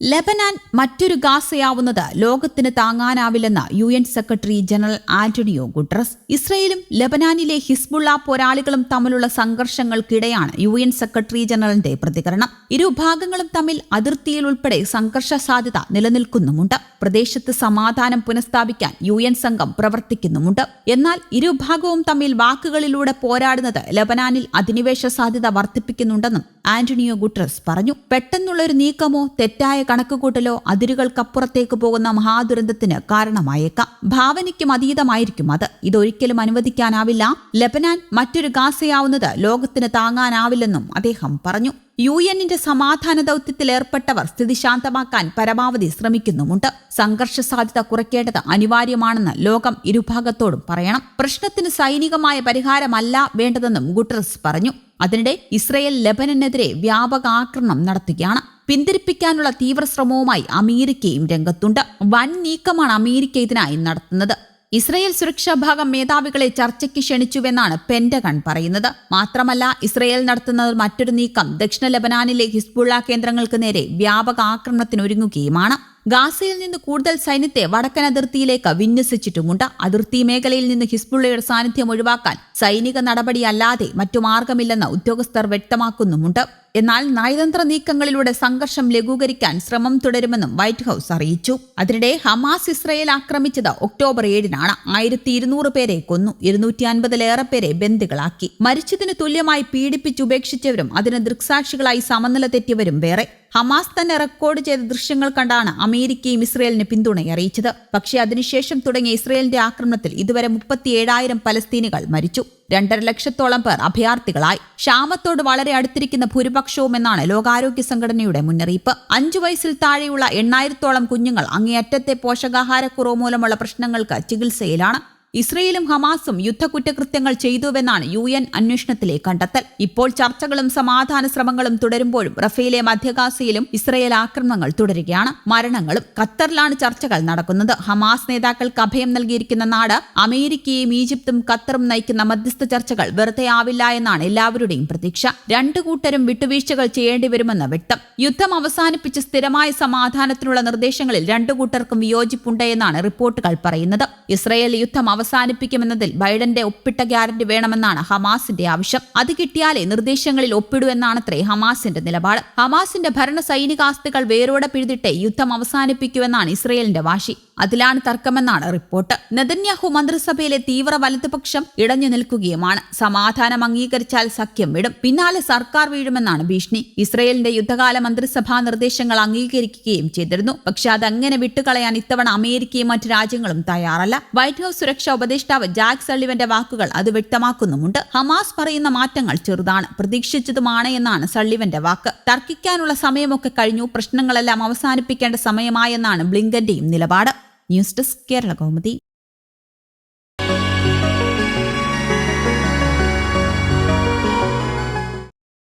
ലെബനാൻ മറ്റൊരു ഗാസയാവുന്നത് ലോകത്തിന് താങ്ങാനാവില്ലെന്ന് U N secretary general Antonio Guterres ഇസ്രയേലും ലബനാനിലെ ഹിസ്ബുള്ള പോരാളികളും തമ്മിലുള്ള സംഘർഷങ്ങൾക്കിടെയാണ് യു എൻ സെക്രട്ടറി ജനറലിന്റെ പ്രതികരണം. ഇരുഭാഗങ്ങളും തമ്മിൽ അതിർത്തിയിൽ ഉൾപ്പെടെ സംഘർഷ സാധ്യത നിലനിൽക്കുന്നുമുണ്ട്. പ്രദേശത്ത് സമാധാനം പുനഃസ്ഥാപിക്കാൻ യു എൻ സംഘം പ്രവർത്തിക്കുന്നുമുണ്ട്. എന്നാൽ ഇരുഭാഗവും തമ്മിൽ വാക്കുകളിലൂടെ പോരാടുന്നത് ലബനാനിൽ അധിനിവേശ സാധ്യത വർദ്ധിപ്പിക്കുന്നുണ്ടെന്നും ആന്റണിയോ ഗുട്രസ് പറഞ്ഞു. പെട്ടെന്നുള്ള ഒരു നീക്കമോ തെറ്റായ കണക്കുകൂട്ടലോ അതിരുകൾക്കപ്പുറത്തേക്ക് പോകുന്ന മഹാദുരന്തത്തിന് കാരണമായേക്കാം. ഭാവനയ്ക്കും അതീതമായിരിക്കും അത്. ഇതൊരിക്കലും അനുവദിക്കാനാവില്ല. ലെബനാൻ മറ്റൊരു ഗാസയാവുന്നത് ലോകത്തിന് താങ്ങാനാവില്ലെന്നും അദ്ദേഹം പറഞ്ഞു. യു എന്നിന്റെ സമാധാന ദൗത്യത്തിൽ ഏർപ്പെട്ടവർ സ്ഥിതി ശാന്തമാക്കാൻ പരമാവധി ശ്രമിക്കുന്നുമുണ്ട്. സംഘർഷ സാധ്യത കുറയ്ക്കേണ്ടത് അനിവാര്യമാണെന്ന് ലോകം ഇരുഭാഗത്തോടും പറയണം. പ്രശ്നത്തിന് സൈനികമായ പരിഹാരമല്ല വേണ്ടതെന്നും ഗുട്ടറസ് പറഞ്ഞു. അതിനിടെ ഇസ്രയേൽ ലെബനനെതിരെ വ്യാപക ആക്രമണം നടത്തുകയാണ്. പിന്തിരിപ്പിക്കാനുള്ള തീവ്രശ്രമവുമായി അമേരിക്കയും രംഗത്തുണ്ട്. വൻ നീക്കമാണ് അമേരിക്ക ഇതിനായി നടത്തുന്നത്. ഇസ്രയേൽ സുരക്ഷാ ഭാഗം മേധാവികളെ ചർച്ചയ്ക്ക് ക്ഷണിച്ചുവെന്നാണ് പെന്റഗൺ പറയുന്നത്. മാത്രമല്ല ഇസ്രയേൽ നടത്തുന്ന മറ്റൊരു നീക്കം ദക്ഷിണ ലബനാനിലെ ഹിസ്ബുള്ള കേന്ദ്രങ്ങൾക്ക് നേരെ വ്യാപക ആക്രമണത്തിനൊരുങ്ങുകയുമാണ്. ഗാസയിൽ നിന്ന് കൂടുതൽ സൈന്യത്തെ വടക്കൻ അതിർത്തിയിലേക്ക് വിന്യസിച്ചിട്ടുമുണ്ട്. അതിർത്തി മേഖലയിൽ നിന്ന് ഹിസ്ബുള്ളയുടെ സാന്നിധ്യം ഒഴിവാക്കാൻ സൈനിക നടപടിയല്ലാതെ മറ്റു മാർഗമില്ലെന്ന് ഉദ്യോഗസ്ഥർ വ്യക്തമാക്കുന്നുമുണ്ട്. എന്നാൽ നയതന്ത്ര നീക്കങ്ങളിലൂടെ സംഘർഷം ലഘൂകരിക്കാൻ ശ്രമം തുടരുമെന്നും വൈറ്റ് ഹൌസ് അറിയിച്ചു. അതിനിടെ ഹമാസ് ഇസ്രയേൽ ആക്രമിച്ചത് ഒക്ടോബർ ഏഴിനാണ്. ആയിരത്തി ഇരുന്നൂറ് പേരെ കൊന്നു. ഇരുന്നൂറ്റി അൻപതിലേറെ പേരെ ബന്ദികളാക്കി. മരിച്ചതിന് തുല്യമായി പീഡിപ്പിച്ചുപേക്ഷിച്ചവരും അതിന് ദൃക്സാക്ഷികളായി സമനില തെറ്റിയവരും വേറെ. ഹമാസ് തന്നെ റെക്കോർഡ് ചെയ്ത ദൃശ്യങ്ങൾ കണ്ടാണ് അമേരിക്കയും ഇസ്രയേലിന് പിന്തുണ അറിയിച്ചത്. പക്ഷേ അതിനുശേഷം തുടങ്ങിയ ഇസ്രയേലിന്റെ ആക്രമണത്തിൽ ഇതുവരെ മുപ്പത്തിയേഴായിരം പലസ്തീനുകൾ മരിച്ചു. രണ്ടര ലക്ഷത്തോളം പേർ അഭയാർത്ഥികളായി. ക്ഷാമത്തോട് വളരെ അടുത്തിരിക്കുന്ന ഭൂരിപക്ഷവും എന്നാണ് ലോകാരോഗ്യ സംഘടനയുടെ മുന്നറിയിപ്പ്. അഞ്ചു വയസ്സിൽ താഴെയുള്ള എണ്ണായിരത്തോളം കുഞ്ഞുങ്ങൾ അങ്ങേയറ്റത്തെ പോഷകാഹാരക്കുറവ് മൂലമുള്ള പ്രശ്നങ്ങൾക്ക് ചികിത്സയിലാണ്. ഇസ്രയേലും ഹമാസും യുദ്ധകുറ്റകൃത്യങ്ങൾ ചെയ്തുവെന്നാണ് യു എൻ അന്വേഷണത്തിലെ കണ്ടെത്തൽ. ഇപ്പോൾ ചർച്ചകളും സമാധാന ശ്രമങ്ങളും തുടരുമ്പോഴും റഫേലെ മധ്യഗാസയിലും ഇസ്രയേൽ ആക്രമണങ്ങൾ തുടരുകയാണ്. മരണങ്ങളും ഖത്തറിലാണ് ചർച്ചകൾ നടക്കുന്നത്. ഹമാസ് നേതാക്കൾക്ക് അഭയം നൽകിയിരിക്കുന്ന നാട് അമേരിക്കയും ഈജിപ്തും ഖത്തറും നയിക്കുന്ന മധ്യസ്ഥ ചർച്ചകൾ വെറുതെ ആവില്ല എന്നാണ് എല്ലാവരുടെയും പ്രതീക്ഷ. രണ്ടു കൂട്ടരും വിട്ടുവീഴ്ചകൾ ചെയ്യേണ്ടി വരുമെന്ന് വ്യക്തം. യുദ്ധം അവസാനിപ്പിച്ച് സ്ഥിരമായ സമാധാനത്തിനുള്ള നിർദ്ദേശങ്ങളിൽ രണ്ടു കൂട്ടർക്കും വിയോജിപ്പുണ്ട് എന്നാണ് റിപ്പോർട്ടുകൾ പറയുന്നത്. ഇസ്രയേൽ യുദ്ധം അവസാനിപ്പിക്കുമെന്നതിൽ ബൈഡന്റെ ഒപ്പിട്ട ഗ്യാരണ്ടി വേണമെന്നാണ് ഹമാസിന്റെ ആവശ്യം. അത് കിട്ടിയാലേ നിർദ്ദേശങ്ങളിൽ ഒപ്പിടൂ എന്നാണത്രേ ഹമാസിന്റെ നിലപാട്. ഹമാസിന്റെ ഭരണ സൈനികാസ്തികൾ വേരോടെ പിഴുതിട്ടേ യുദ്ധം അവസാനിപ്പിക്കുമെന്നാണ് ഇസ്രയേലിന്റെ വാശി. അതിലാണ് തർക്കമെന്നാണ് റിപ്പോർട്ട്. നെതന്യാഹു മന്ത്രിസഭയിലെ തീവ്ര വലതുപക്ഷം ഇടഞ്ഞു നിൽക്കുകയുമാണ്. സമാധാനം അംഗീകരിച്ചാൽ സഖ്യം വിടും. പിന്നാലെ സർക്കാർ വീഴുമെന്നാണ് ഭീഷണി. ഇസ്രയേലിന്റെ യുദ്ധകാല മന്ത്രിസഭാ നിർദ്ദേശങ്ങൾ അംഗീകരിക്കുകയും ചെയ്തിരുന്നു. പക്ഷെ അതങ്ങനെ വിട്ടുകളയാൻ ഇത്തവണ അമേരിക്കയും മറ്റു രാജ്യങ്ങളും തയ്യാറല്ല. വൈറ്റ് ഹൌസ് സുരക്ഷാ ഉപദേഷ്ടാവ് ജാക്ക് സള്ളിവന്റെ വാക്കുകൾ അത് വ്യക്തമാക്കുന്നുമുണ്ട്. ഹമാസ് പറയുന്ന മാറ്റങ്ങൾ ചെറുതാണ്. പ്രതീക്ഷിച്ചതുമാണ് എന്നാണ് സള്ളിവന്റെ വാക്ക്. തർക്കിക്കാനുള്ള സമയമൊക്കെ കഴിഞ്ഞു. പ്രശ്നങ്ങളെല്ലാം അവസാനിപ്പിക്കേണ്ട സമയമായെന്നാണ് ബ്ലിങ്കന്റെയും നിലപാട്. News desk Kerala Kaumudi.